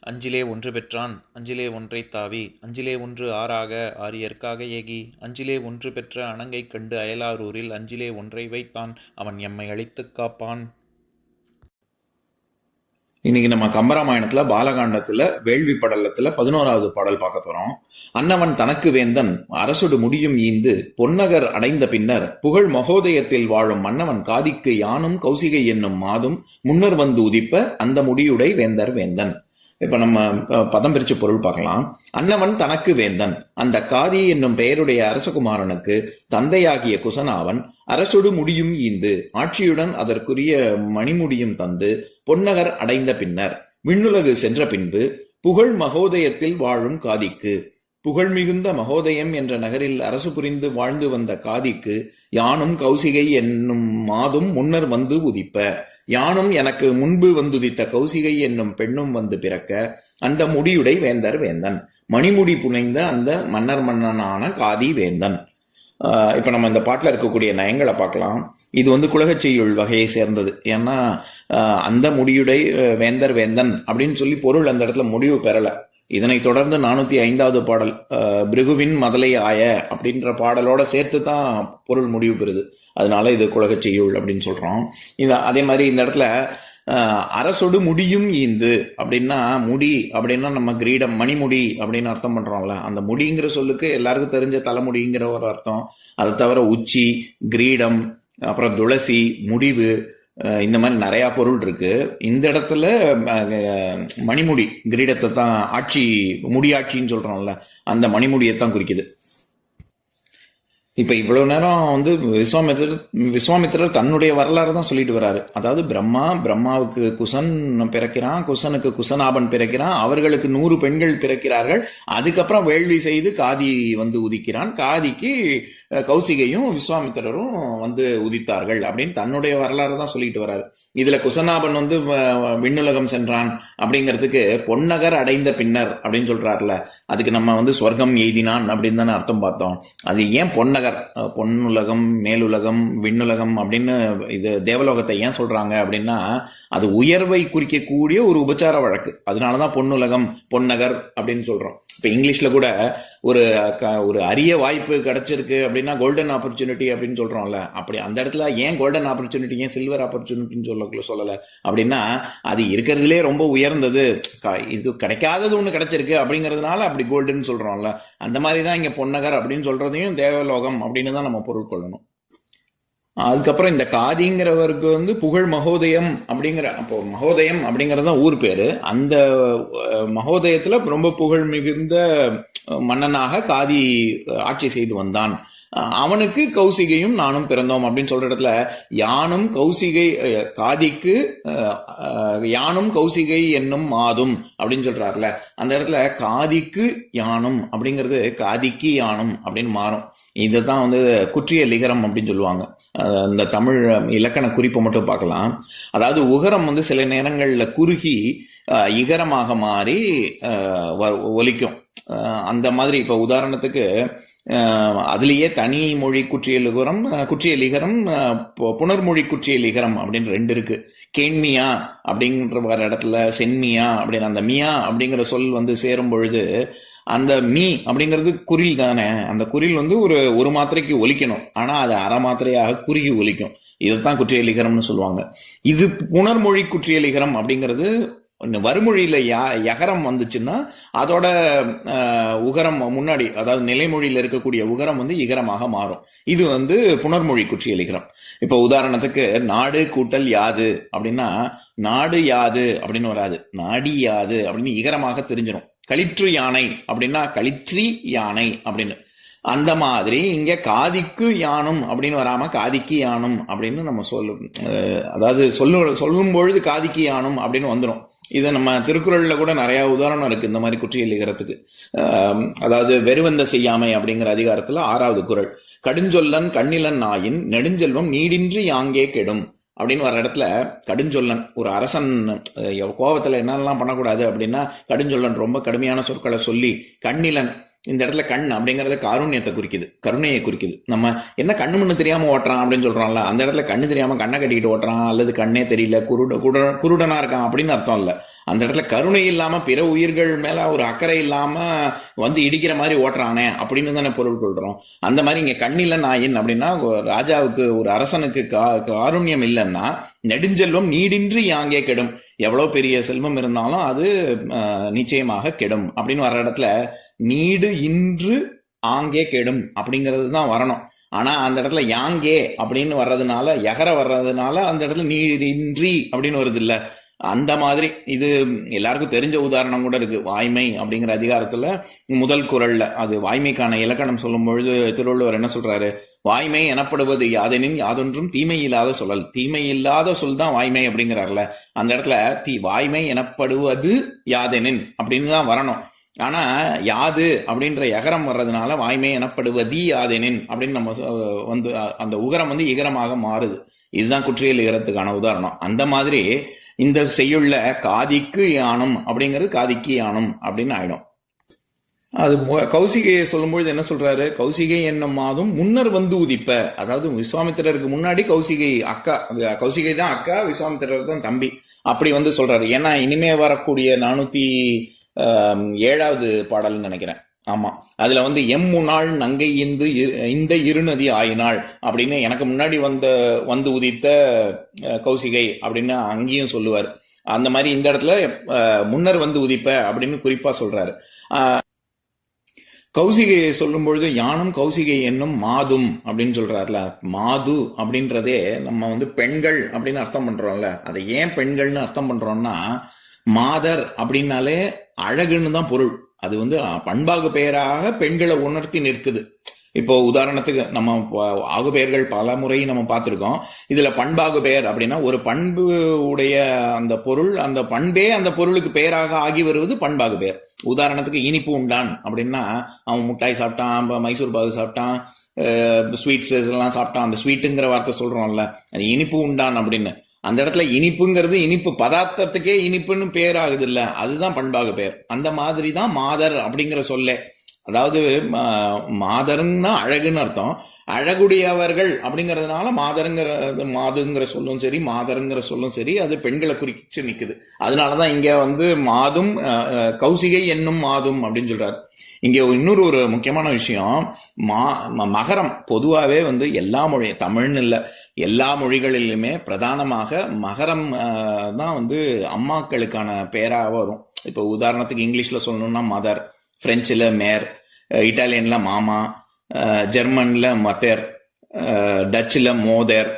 அஞ்சிலே ஒன்று பெற்றான் அஞ்சிலே ஒன்றை தாவி அஞ்சிலே ஒன்று ஆறாக ஆரியற்காக ஏகி அஞ்சிலே ஒன்று பெற்ற அணங்கை கண்டு அயலாரூரில் அஞ்சிலே ஒன்றை வைத்தான் அவன் எம்மை அழித்துக் காப்பான். இன்னைக்கு நம்ம கம்பராமாயணத்துல பாலகாண்டத்துல வேள்வி படலத்துல பதினோராவது பாடல் பார்க்க போறோம். அன்னவன் தனக்கு வேந்தன் அரசுடு முடியும் ஈந்து பொன்னகர் அடைந்த பின்னர் புகழ் மகோதயத்தில் வாழும் மன்னவன் காதிக்கு யானும் கௌசிகை என்னும் மாதும் முன்னர் வந்து உதிப்ப அந்த முடியுடை வேந்தர் வேந்தன். இப்போ நம்ம பதம் பிரிச்சு பொருள் பார்க்கலாம். அன்னவன் தனக்கு வேந்தன். அந்த காதி என்னும் பெயருடைய அரசகுமாரனுக்கு தந்தையாகிய குசனாவன் அரசொடு முடியும் ஈந்து. ஆட்சியுடன் அதற்குரிய மணிமுடியும் தந்து பொன்னகர் அடைந்த பின்னர் விண்ணுலகு சென்ற பின்பு புகழ் மகோதயத்தில் வாழும் காதிக்கு. புகழ் மிகுந்த மகோதயம் என்ற நகரில் அரசு புரிந்து வாழ்ந்து வந்த காதிக்கு யானும் கௌசிகை என்னும் மாதும் முன்னர் வந்து உதிப்ப. யானும் எனக்கு முன்பு வந்துதித்த கௌசிகை என்னும் பெண்ணும் வந்து பிறக்க அந்த முடியுடை வேந்தர் வேந்தன். மணிமுடி புனைந்த அந்த மன்னர் மன்னனான காதி வேந்தன். இப்போ நம்ம இந்த பாட்டில் இருக்கக்கூடிய நயங்களை பார்க்கலாம். இது வந்து குலகச் செய்யுள் வகையை சேர்ந்தது. ஏன்னா அந்த முடியுடை வேந்தர் வேந்தன் அப்படின்னு சொல்லி பொருள் அந்த இடத்துல முடிவு பெறலை. இதனைத் தொடர்ந்து நானூத்தி ஐந்தாவது பாடல் பிருகுவின் மதலை ஆய அப்படின்ற பாடலோட சேர்த்து தான் பொருள் முடிவு பெறுது. அதனால இது குலகச் செய்யுள் அப்படின்னு சொல்றோம். இந்த அதே மாதிரி இந்த இடத்துல அரசொடு முடியும் ஈந்து அப்படின்னா முடி அப்படின்னா நம்ம கிரீடம் மணிமுடி அப்படின்னு அர்த்தம் பண்றோம்ல அந்த முடிங்கிற சொல்லுக்கு எல்லாருக்கும் தெரிஞ்ச தலைமுடிங்கிற ஒரு அர்த்தம். அதை தவிர உச்சி கிரீடம் அப்புறம் துளசி முடிவு இந்த மாதிரி நிறைய பொருள் இருக்கு. இந்த இடத்துல மணிமுடி கிரீடத்தை தான் ஆட்சி முடியாட்சின்னு சொல்றோம்ல அந்த மணிமுடியை தான் குறிக்குது. இப்ப இவ்வளவு நேரம் வந்து விஸ்வாமித்திரர் விஸ்வாமித்திரர் தன்னுடைய வரலாறு தான் சொல்லிட்டு வராரு. அதாவது பிரம்மா பிரம்மாவுக்கு குசன் பிறக்கிறான் குசனுக்கு குசனாபன் பிறக்கிறான் அவர்களுக்கு நூறு பெண்கள் பிறக்கிறார்கள். அதுக்கப்புறம் வேள்வி செய்து காதி வந்து உதிக்கிறான். காதிக்கு கௌசிகையும் விஸ்வாமித்திரரும் வந்து உதித்தார்கள் அப்படின்னு தன்னுடைய வரலாறு தான் சொல்லிட்டு வராரு. இதுல குசனாபன் வந்து விண்ணுலகம் சென்றான் அப்படிங்கிறதுக்கு பொன்னகர் அடைந்த பின்னர் அப்படின்னு சொல்றாருல. அதுக்கு நம்ம வந்து சொர்க்கம் எய்தினான் அப்படின்னு தானே அர்த்தம் பார்த்தோம். அது ஏன் பொன்னகர் உலகர். பொன்னுலகம் மேலுலகம் விண்ணுலகம் அப்படின்னு இது தேவலோகத்தை ஏன் சொல்றாங்க அப்படின்னா அது உயர்வை குறிக்கக்கூடிய ஒரு உபச்சார வழக்கு. அதனாலதான் பொன்னுலகம் பொன்னகர் அப்படின்னு சொல்றோம். இப்ப இங்கிலீஷ்ல கூட ஒரு க- ஒரு அரிய வாய்ப்பு கிடைச்சிருக்கு அப்படின்னா கோல்டன் ஆப்பர்ச்சுனிட்டி அப்படின்னு சொல்கிறோம்ல அப்படி அந்த இடத்துல ஏன் கோல்டன் ஆப்பர்ச்சுனிட்டி ஏன் சில்வர் ஆப்பர்ச்சுனிட்டின்னு சொல்ல சொல்லலை? அப்படின்னா அது இருக்கிறதுலே ரொம்ப உயர்ந்தது. இது கிடைக்காதது ஒன்று கிடைச்சிருக்கு அப்படிங்கிறதுனால அப்படி கோல்டுன்னு சொல்கிறோம்ல அந்த மாதிரி தான் இங்கே பொன்னகர் அப்படின்னு சொல்கிறதையும் தேவலோகம் அப்படின்னு தான் நம்ம பொருள் கொள்ளணும். அதுக்கப்புறம் இந்த காதிங்கிறவருக்கு வந்து புகழ் மகோதயம் அப்படிங்கிற அப்போ மகோதயம் அப்படிங்கிறது தான் ஊர் பேர். அந்த மகோதயத்தில் ரொம்ப புகழ் மிகுந்த மன்னனாக காதி ஆட்சி செய்து வந்தான். அவனுக்கு கௌசிகையும் நானும் பிறந்தோம் அப்படின்னு சொல்ற இடத்துல யானும் கௌசிகை காதிக்கு யானும் கௌசிகை என்னும் மாதும் அப்படின்னு சொல்றாருல. அந்த இடத்துல காதிக்கு யானும் அப்படிங்கிறது காதிக்கு யானும் அப்படின்னு மாறும். இதுதான் வந்து குற்றிய லிகரம் அப்படின்னு சொல்லுவாங்க. இந்த தமிழ் இலக்கண குறிப்பை மட்டும் பார்க்கலாம். அதாவது உகரம் வந்து சில நேரங்களில் குறுகி இகரமாக மாறி வ- ஒலிக்கும். அந்த மாதிரி இப்போ உதாரணத்துக்கு அதுலேயே தனி மொழி குற்றிய குற்றியலிகரம் அஹ், குற்றிய பு- அப்படின்னு ரெண்டு இருக்கு. கேண்மியா அப்படின்ற வர இடத்துல சென்மியா அப்படின்னு அந்த மியா அப்படிங்கிற சொல் வந்து சேரும் பொழுது அந்த மீ அப்படிங்கிறது குரில் தானே? அந்த குரில் வந்து ஒரு ஒரு மாத்திரைக்கு ஒலிக்கணும். ஆனால் அது அரை மாத்திரையாக குறுகி ஒலிக்கும். இதைத்தான் குற்றியலிகரம்னு சொல்லுவாங்க. இது புனர்மொழி குற்றியலிகரம் அப்படிங்கிறது வறுமொழியில் யா யகரம் வந்துச்சுன்னா அதோட உகரம் முன்னாடி அதாவது நிலைமொழியில் இருக்கக்கூடிய உகரம் வந்து இகரமாக மாறும். இது வந்து புனர்மொழி குற்றியலிகரம். இப்போ உதாரணத்துக்கு நாடு கூட்டல் யாது அப்படின்னா நாடு யாது அப்படின்னு வராது. நாடி யாது அப்படின்னு இகரமாக தெரிஞ்சிடும் களிற்று யானை அப்படின்னா களிற்றி யானை அப்படின்னு. அந்த மாதிரி இங்க காதிக்கு யானும் அப்படின்னு வராம காதிக்கு யானும் அப்படின்னு நம்ம சொல்லும் அதாவது சொல்லு சொல்லும் பொழுது காதிக்கு யானும் அப்படின்னு வந்துடும் இது நம்ம திருக்குறள்ல கூட நிறைய உதாரணம் இருக்கு இந்த மாதிரி குற்றியல் இகரத்துக்கு அதாவது வெறுவந்த செய்யாமை அப்படிங்கிற அதிகாரத்துல ஆறாவது குரல் கடுஞ்சொல்லன் கண்ணிலன் நாயின் நெடுஞ்செல்வம் நீடின்றி யாங்கே கெடும். அப்படின்னு வர இடத்துல கடுஞ்சொல்லன் ஒரு அரசன் கோபத்தில் என்னெல்லாம் பண்ணக்கூடாது அப்படின்னா கடுஞ்சொல்லன் ரொம்ப கடுமையான சொற்களை சொல்லி கண்ணிலன் இந்த இடத்துல கண் அப்படிங்கிறது காருண்யத்தை குறிக்குது கருணையை குறிக்குது. நம்ம என்ன கண்ணு மண்ணு தெரியாம ஓட்டுறான் அப்படின்னு சொல்றோம்ல அந்த இடத்துல கண்ணு தெரியாம கண்ணை கட்டிக்கிட்டு ஓட்டுறான் அல்லது கண்ணே தெரியல குருட குருட- குருடனா இருக்கான் அப்படின்னு அர்த்தம் இல்ல. அந்த இடத்துல கருணை இல்லாம பிற உயிர்கள் மேல ஒரு அக்கறை இல்லாம வந்து இடிக்கிற மாதிரி ஓட்டுறானே அப்படின்னு தானே பொருள் கொள்றோம். அந்த மாதிரி இங்க கண்ணில நாயின் அப்படின்னா ராஜாவுக்கு ஒரு அரசனுக்கு கா- காருண்யம் இல்லைன்னா நெடுஞ்செல்வம் நீடின்றி யாங்கே கெடும். எவ்வளவு பெரிய செல்வம் இருந்தாலும் அது அஹ், நிச்சயமாக கெடும். அப்படின்னு வர இடத்துல நீடு இன்று ஆங்கே கெடும் அப்படிங்கிறது தான் வரணும். ஆனா அந்த இடத்துல யாங்கே அப்படின்னு வர்றதுனால எகர வர்றதுனால அந்த இடத்துல நீடின்றி அப்படின்னு வருது இல்ல. அந்த மாதிரி இது எல்லாருக்கும் தெரிஞ்ச உதாரணம் கூட இருக்கு. வாய்மை அப்படிங்கிற அதிகாரத்துல முதல் குரல்ல அது வாய்மைக்கான இலக்கணம் சொல்லும் பொழுது திருவள்ளுவர் என்ன சொல்றாரு? வாய்மை எனப்படுவது யாதெனின் யாதொன்றும் தீமை இல்லாத சொல்லல். தீமை இல்லாத சொல் தான் வாய்மை அப்படிங்கிறார்ல. அந்த இடத்துல தீ வாய்மை எனப்படுவது யாதெனின் அப்படின்னு தான் வரணும். ஆனா யாது அப்படின்ற எகரம் வர்றதுனால வாய்மை எனப்படுவதி யாதெனின் அப்படின்னு நம்ம சொ- வந்து அந்த உகரம் வந்து இகரமாக மாறுது. இதுதான் குற்றியல் இகரத்துக்கான உதாரணம். அந்த மாதிரி இந்த செய்யுள்ள காதிக்கு யானம் அப்படிங்கிறது காதிக்கு யானம் அப்படின்னு ஆயிடும். அது மு- கௌசிகையை சொல்லும்பொழுது என்ன சொல்றாரு? கௌசிகை என்னும் மாதம் முன்னர் வந்து உதிப்ப. அதாவது விஸ்வாமித்திரருக்கு முன்னாடி கௌசிகை அக்கா கௌசிகை தான் அக்கா விஸ்வாமித்திரர் தான் தம்பி. அப்படி வந்து சொல்றாரு. ஏன்னா இனிமே வரக்கூடிய நானூத்தி ஏழாவது பாடல்னு நினைக்கிறேன். ஆமா. அதுல வந்து எம் முன்னாள் நங்கை இந்து இரு- இந்த இருநதி ஆயினாள் அப்படின்னு எனக்கு முன்னாடி வந்த வந்து உதித்த அஹ், கௌசிகை அப்படின்னு அங்கேயும் சொல்லுவார். அந்த மாதிரி இந்த இடத்துல அஹ், முன்னர் வந்து உதிப்ப அப்படின்னு குறிப்பா சொல்றாரு. கௌசிகையை சொல்லும் பொழுது யானும் கௌசிகை என்னும் மாதும் அப்படின்னு சொல்றாருல. மாது அப்படின்றதே நம்ம வந்து பெண்கள் அப்படின்னு அர்த்தம் பண்றோம்ல. அதை ஏன் பெண்கள்னு அர்த்தம் பண்றோம்னா மாதர் அப்படின்னாலே அழகுன்னு தான் பொருள். அது வந்து பண்பாகு பெயராக பெண்களை உணர்த்தி நிற்குது. இப்போ உதாரணத்துக்கு நம்ம ஆகு பெயர்கள் பல முறை நம்ம பார்த்துருக்கோம். இதுல பண்பாகு பெயர் அப்படின்னா ஒரு பண்பு உடைய அந்த பொருள் அந்த பண்பே அந்த பொருளுக்கு பெயராக ஆகி வருவது பண்பாகு பெயர். உதாரணத்துக்கு இனிப்பு உண்டான் அப்படின்னா அவன் முட்டாய் சாப்பிட்டான் மைசூர் பாகு சாப்பிட்டான் ஸ்வீட்ஸ் எல்லாம் சாப்பிட்டான். அந்த ஸ்வீட்டுங்கிற வார்த்தை சொல்றோம்ல அது இனிப்பு உண்டான் அப்படின்னு. அந்த இடத்துல இனிப்புங்கிறது இனிப்பு பதார்த்தத்துக்கே இனிப்புன்னு பேர் ஆகுது இல்ல அதுதான் பண்பாக பேர். அந்த மாதிரி தான் மாதர் அப்படிங்கிற சொல்லே. அதாவது ம- அழகுன்னு அர்த்தம். அழகுடையவர்கள் அப்படிங்கறதுனால மாதருங்கிற மாதுங்கிற சொல்லும் சரி மாதருங்கிற சொல்லும் சரி அது பெண்களை குறிச்சு நிக்குது. அதனாலதான் இங்க வந்து மாதும் அஹ், கௌசிகை என்னும் மாதும் அப்படின்னு சொல்றாரு. இங்க இன்னொரு ஒரு முக்கியமான விஷயம் மா ம- மகரம் பொதுவாகவே வந்து எல்லா மொழியும் தமிழ்னு இல்லை. எல்லா மொழிகளிலுமே பிரதானமாக மகரம் தான் வந்து அம்மாக்களுக்கான பேராக வரும். இப்போ உதாரணத்துக்கு இங்கிலீஷில் சொல்லணும்னா மதர் பிரெஞ்சில் மேர் இட்டாலியனில் மாமா ஜெர்மனில் மதர் டச்சில் மோதர்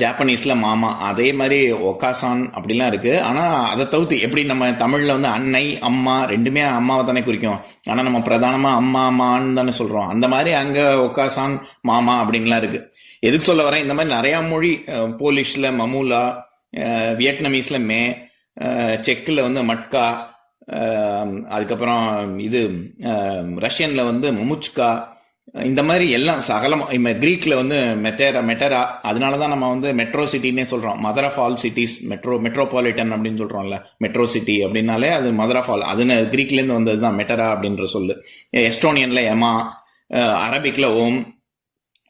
ஜப்பனீஸில் மாமா. அதே மாதிரி ஒக்காசான் அப்படிலாம் இருக்குது ஆனால் அதை தவிர்த்து எப்படி நம்ம தமிழில் வந்து அன்னை அம்மா ரெண்டுமே அம்மாவை தானே குறிக்கும். ஆனால் நம்ம பிரதானமாக அம்மா அம்மான்னு தானே சொல்கிறோம் அந்த மாதிரி அங்கே ஒக்காசான் மாமா அப்படின்லாம் இருக்குது எதுக்கு சொல்ல வரேன்? இந்த மாதிரி நிறைய மொழி போலிஷ்ல மமூலா அஹ், வியட்நாமீஸ்ல மே செக்கில் செக்ல வந்து மட்கா அதுக்கப்புறம் இது ரஷ்யனில் ரஷ்யன்ல வந்து முமுச்கா இந்த மாதிரி எல்லாம் சகலம் இப்ப கிரீக்ல வந்து மெட்டேரா மெட்டரா அதனால தான் நம்ம வந்து மெட்ரோ சிட்டின்னே சொல்றோம். Mother of all cities metro metropolitan அப்படின்னு சொல்றோம்ல மெட்ரோ சிட்டி அப்படின்னாலே அது மதர் ஆஃப் ஆல் அதுன்னு கிரீக்ல இருந்து வந்தது தான் மெட்டரா அப்படின்ற சொல்லு. எஸ்டோனியன்ல எமா அரபிக்கில் அரபிக்ல ஓம்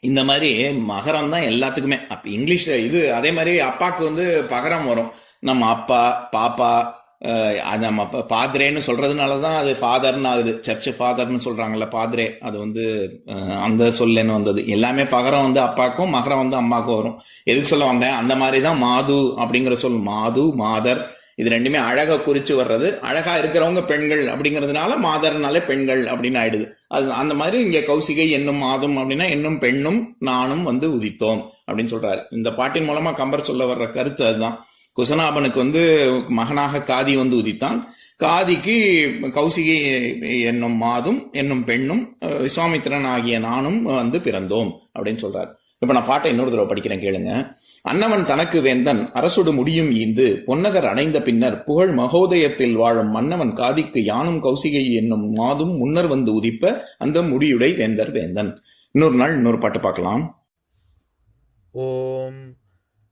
இந்த மாதிரி மகரம் தான் எல்லாத்துக்குமே. அப்ப இங்கிலீஷ்ல இது அதே மாதிரி அப்பாக்கு வந்து பகரம் வரும். நம்ம அப்பா பாப்பா அது நம்ம பாதிரேன்னு பாத்ரேன்னு சொல்றதுனால தான் அது ஃபாதர்னு ஆகுது. சர்ச் ஃபாதர்னு சொல்றாங்கல்ல பாத்ரே. அது வந்து அந்த சொல்லேன்னு வந்தது. எல்லாமே பகரம் வந்து அப்பாக்கும் மகரம் வந்து அம்மாக்கும் வரும். எதுக்கு சொல்ல வந்தேன்? அந்த மாதிரி தான் மாது அப்படிங்கிற சொல். மாது மாதர் இது ரெண்டுமே அழகை குறிச்சு வர்றது. அழகா இருக்கிறவங்க பெண்கள் அப்படிங்கிறதுனால மாதர்னாலே பெண்கள் அப்படின்னு ஆயிடுது. அது அந்த மாதிரி இங்க கௌசிகை என்னும் மாதம் அப்படின்னா என்னும் பெண்ணும் நானும் வந்து உதித்தோம் அப்படின்னு சொல்றாரு. இந்த பாட்டின் மூலமா கம்பர் சொல்ல வர்ற கருத்து அதுதான். குசனாபனுக்கு வந்து மகனாக காதி வந்து உதித்தான். காதிக்கு கௌசிகை என்னும் மாதும் என்னும் பெண்ணும் விஸ்வாமித்திரன் ஆகிய நானும் வந்து பிறந்தோம் அப்படின்னு சொல்றாரு. இப்ப நான் பாட்டை இன்னொரு தடவை படிக்கிறேன் கேளுங்க. அன்னவன் தனக்கு வேந்தன் அரசுடு முடியும் ஈந்து பொன்னகர் அடைந்த பின்னர் புகழ் மகோதயத்தில் வாழும் மன்னவன் காதிக்கு யானும் கௌசிகை என்னும் மாதும் முன்னர் வந்து உதிப்ப அந்த முடியுடை வேந்தர் வேந்தன். இன்னொரு நாள் இன்னொரு பாட்டு பார்க்கலாம். ஓம்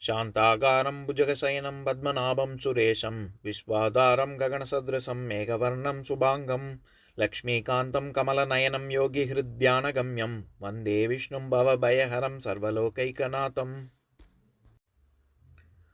शान्ताकारं भुजगशयनं पद्मनाभं सुरेशं विश्वाधारं गगनसदृशं मेघवर्णं शुभाङ्गं लक्ष्मीकान्तं कमलनयनं योगिहृद्यानगम्यं वन्दे विष्णुं भवभयहरं सर्वलोकैकनाथम्